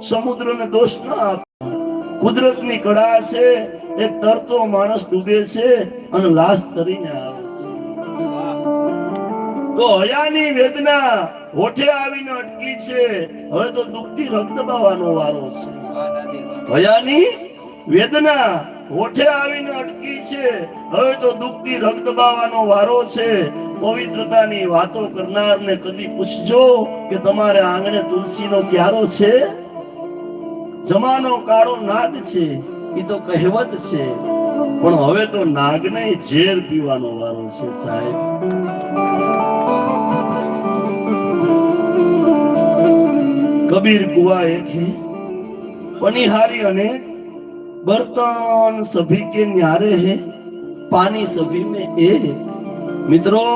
સમુદ્રને દોષ ના આપ કુદરતની કળા છે, એક તરતો માણસ ડૂબે છે અને લાશ તરીને આવે છે. તો હયાની વેદના હોઠે આવીને અટકી છે. હવે તો દુઃખથી રક્ત દબાવવાનો વારો છે. હયાની વેદના હોઠે આવીને અટકી છે. હવે તો દુઃખથી રક્ત દબાવવાનો વારો છે. પવિત્રતાની વાતો કરનારને કદી પૂછજો કે તમારે આંગણે તુલસીનો ક્યારો છે? જમાનો કાળો નાગ છે, એ તો કહેવત છે. પણ હવે તો નાગને ઝેર પીવાનો વારો છે સાહેબ. કબીર કુવા એક પનિહારી અને બર્તન સભી કે ન્યારે હે? પાણી સભી મે એ મિત્રો,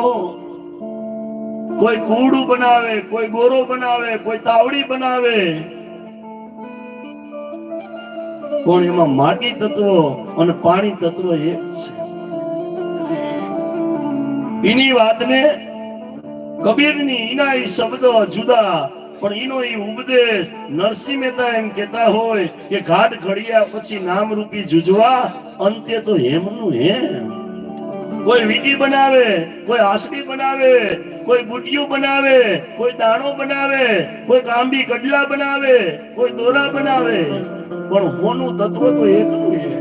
કોઈ કૂડું બનાવે, કોઈ ગોરો બનાવે, કોઈ તાવડી બનાવે પણ એમાં માટી તત્વો અને પાણી તત્વ એક છે. એની વાતને કબીરની એના એ શબ્દો જુદા, પણ એનો એ ઉપદેશ નરસિંહ મહેતા એમ કહેતા હોય કે ઘાટ ઘડિયા પછી નામરૂપી જુજવા, અંતે તો હેમનું હેમ. કોઈ વીટી બનાવે, કોઈ આસડી બનાવે, કોઈ બુટિયું બનાવે, કોઈ દાણો બનાવે, કોઈ કાંબી કડલા બનાવે, કોઈ દોરા બનાવે. પણ હોનું તત્વ તો એકનું છે.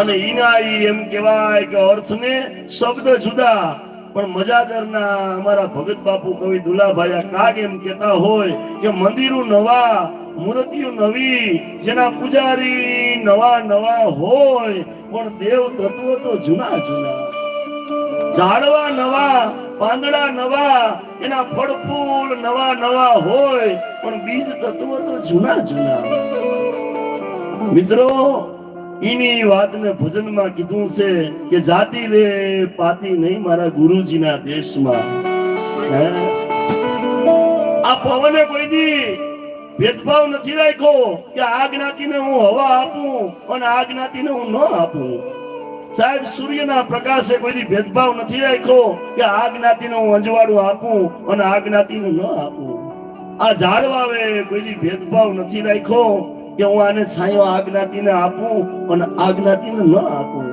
અને ઈના એમ કહેવાય કે અર્થને શબ્દ જુદા. પણ મજાદરના અમારા ભગત બાપુ કવિ દુલાભાઈ કાગ એમ કહેતા હોય કે મંદિરો નવા, મૂર્તિઓ નવી, જેના પૂજારી નવા નવા હોય પણ દેવ તત્વો તો જૂના જૂના. ઝાડવા નવા, પાંદડા નવા, એના ફળ ફૂલ નવા નવા હોય, પણ બીજ તત્વો તો જૂના જૂના. મિત્રો, ઈની વાતને ભજનમાં કીધું છે કે જાતિ રે પાતી નહીં મારા ગુરુજીના દેશમાં. આ પવને કોઈ દી ભેદભાવ નથી રાખ્યો કે આ જ્ઞાતિને હું હવા આપું અને આ જ્ઞાતિને હું ન આપું. સાહેબ, સૂર્યના પ્રકાશે કોઈથી ભેદભાવ નથી રાખ્યો કે આ જ્ઞાતિને હું અંજવાળું આપું અને આ જ્ઞાતિને ન આપું. આ ઝાડવાવે કોઈ કોઈથી ભેદભાવ નથી રાખ્યો કે હું આને છાંયો આ જ્ઞાતિને આપું અને આ જ્ઞાતિને ન આપું.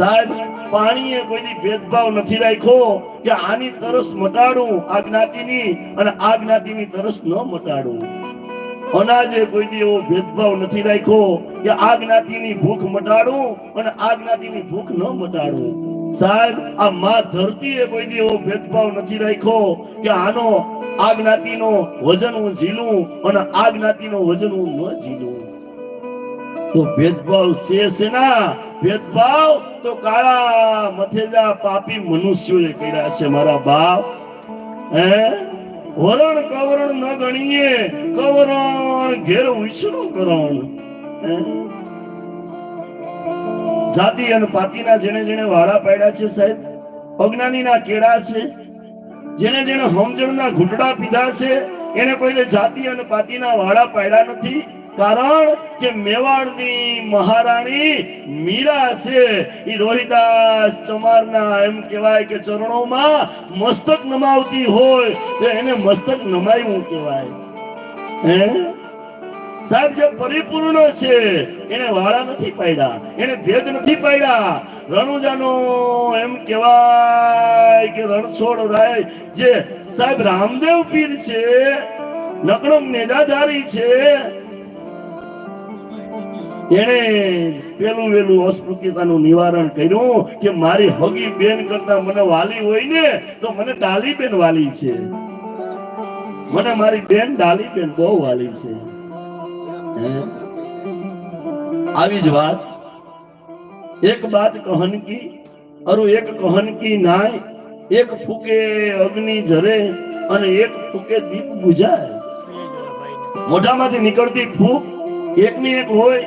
સાહેબ, પાણીએ કોઈ દી ભેદભાવ નથી રાખ્યો કે આની તરસ મટાડું આ જ્ઞાતિની અને આ જ્ઞાતિની તરસ ન મટાડું. અનાજે કોઈ દી એવો ભેદભાવ નથી રાખ્યો કે આ જ્ઞાતિની ભૂખ મટાડું અને આ જ્ઞાતિની ભૂખ ન મટાડું. સાહેબ, આ માં ધરતીએ કોઈ દી એવો ભેદભાવ નથી રાખ્યો કે આનો આ જ્ઞાતિનો વજન હું ઝીલું અને આ જ્ઞાતિનો વજન હું ન ઝીલું. તો ભેદભાવ છે છે ના ભેદભાવ તો કાળા મથેજા પાપી મનુષ્યોએ કર્યા છે મારા બાપ. હે? વરણ કવરણ ન ગણીએ, કવરણ ઘેર ઉછળો કરણ જાતિ અને પાતિના જેણે જેણે વાળા પાડ્યા છે સાહેબ, અજ્ઞાનીના કેળા છે, જેણે જેણે સમજણના ઘૂંટડા પીધા છે, એને કોઈને જાતિ અને પાતિના વાળા પાડ્યા નથી. કારણ કે મેવાડની મહારાણી મીરા છે. એ રોહિદાસ ચમારના એમ કહેવાય કે ચરણોમાં મસ્તક નમાવતી હોય, તો એને મસ્તક નમાયું કહેવાય. હે? સાહેબ, જે પરિપૂર્ણ છે, એને વાળા નથી પાડ્યા, એને ભેદ નથી પાડ્યા. રણુજાનો એમ કહેવાય કે રણછોડ રાય જે સાહેબ રામદેવ પીર છે નકડો મેજાધારી છે એને પેલું વેલું અસ્પૃશ્યતાનું નિવારણ કર્યું કે મારી હગી બેન કરતા મને વાલી હોય ને, તો મને ડાલી બેન વાલી છે. મને મારી બેન ડાલી બેન બહુ વાલી છે? આવી જ વાત. એક બાત કહન કી અરુ એક કહન કી નાય, એક ફૂકે અગ્નિ જરે અને એક ફૂકે દીપ બુજાય. મોઢામાંથી નીકળતી ફૂક એકની એક હોય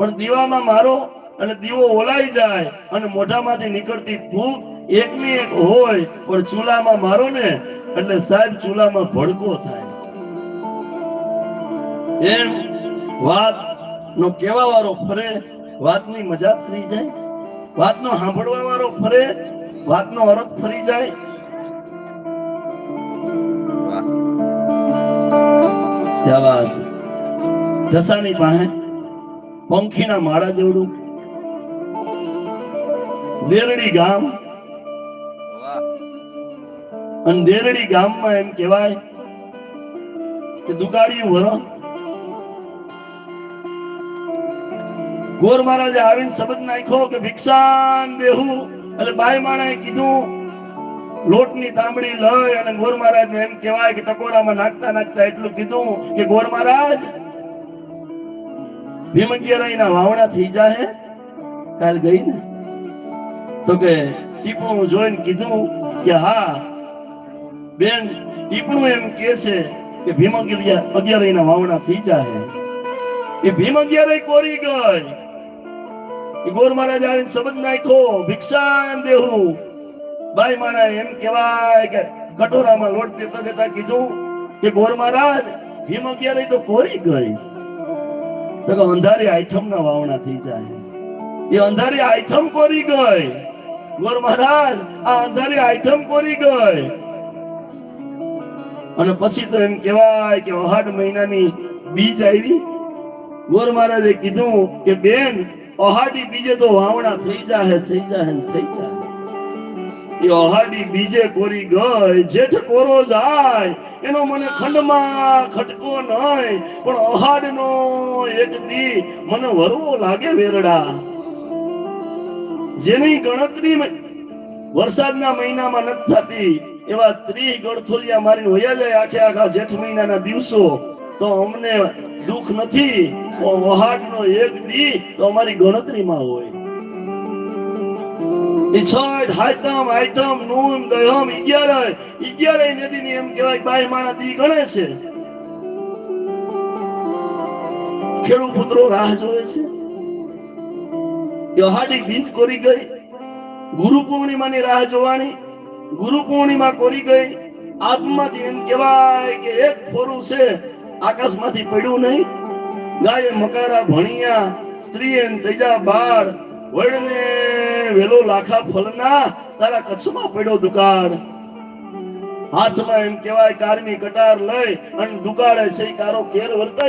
પણ દીવામાં મારો અને દીવો ઓલાઈ જાય અને મોઢામાંથી નીકળતી ફૂક એકની એક હોય, પણ ચૂલામાં મારો ને, એટલે સાહેબ ચૂલામાં ભડકો થાય. એમ વાત નો કેવા વાળો ફરે, વાતની મજાક થઈ જાય, વાતનો સાંભળવા વાળો ફરે, વાતનો અર્થ ફરી જાય. ઢસાની પાસે? પંખીના માળા જેવડું. દેરડી ગામ. અને દેરડી ગામમાં એમ કહેવાય કે દુકાળિયું વરો. ગોર મહારાજે આવીને શબ્દ નાખ્યો કે ભિક્ષાન દેહું. એટલે બાઈ માણાએ કીધું, લોટની તાંબડી લઈ અને ગોર મહારાજને એમ કહેવાય કે ટકોરામાં નાખતા નાખતા એટલું કીધું કે ગોર મહારાજ ભીમગીરાઈના વાવણા થઈ જાય કાલ ગઈ ને? તો કે ટીપણું જોઈને કીધું કે હા, બેન ટીપણું એમ કે છે કે ભીમ અગિયારાય ના વાવણા થઈ જાય એ ભીમ અગિયાર કોરી ગઈ. એ ગોર મહારાજ આવીને શબ્દ નાખ્યો, ભિક્ષાન દેહું. ભાઈ માણા એમ કહેવાય કે કટોરામાં લોટ દેતા દેતા કીધું કે ગોર મહારાજ ભીમ અગિયાર તો કોરી ગઈ. તો અંધારી આઈટમ ના વાવણા થઈ જાય. એ અંધારી આઈટમ કોરી ગઈ. ગોર મહારાજ, આ અંધારી આઈટમ કોરી ગઈ. અને પછી તો એમ કહેવાય કે અહાડ મહિનાની બીજ આવી. ગોર મહારાજે કીધું કે બેન, અહાડી બીજે તો વાવણા થઈ જાહે થઈ જાહે થઈ જાહે. એ બીજે કોરી ગઈ, જેઠ કોરો જાય, એનો મને ખંડમાં ખટકો નહીં પણ અહાડનો એક દી મને વરવો લાગે વેરડા. જેની ગણતરી વરસાદના મહિનામાં નથી થતી, એવા ત્રી ગળથોલિયા મારીને હોયા જાય આખે આખા જેઠ મહિનાના દિવસો. તો અમને દુઃખ નથી વહાટનો એક દી તો અમારી ગણતરીમાં હોય. એ હાયતામ હાયતામ નૂન દયમ અગિયાર અગિયાર નદી ની એમ કહેવાય બાય માણા દી ગણે છે. ખેડુ પુત્રો રાહ જોવે છે. યોહાડી બીજ કોરી ગઈ. ગુરુ પૂર્ણિમાની રાહ જોવાની. ગુરુ પૂર્ણિમા કોરી ગઈ. આપમાંથી એમ કહેવાય કે એક ફોરું છે. આકાશમાંથી પડ્યું નહીં. ગાયે મકારા ભણિયા. સ્ત્રીએ તેજા બાળ. વડને વેલો લાખા ફલના તારા કચ્છમાં પડ્યો દુકાળ. હાથમાં એમ કહેવાય કારની કટાર લઈ અને દુકાળે છે કારો કેર વર્તાય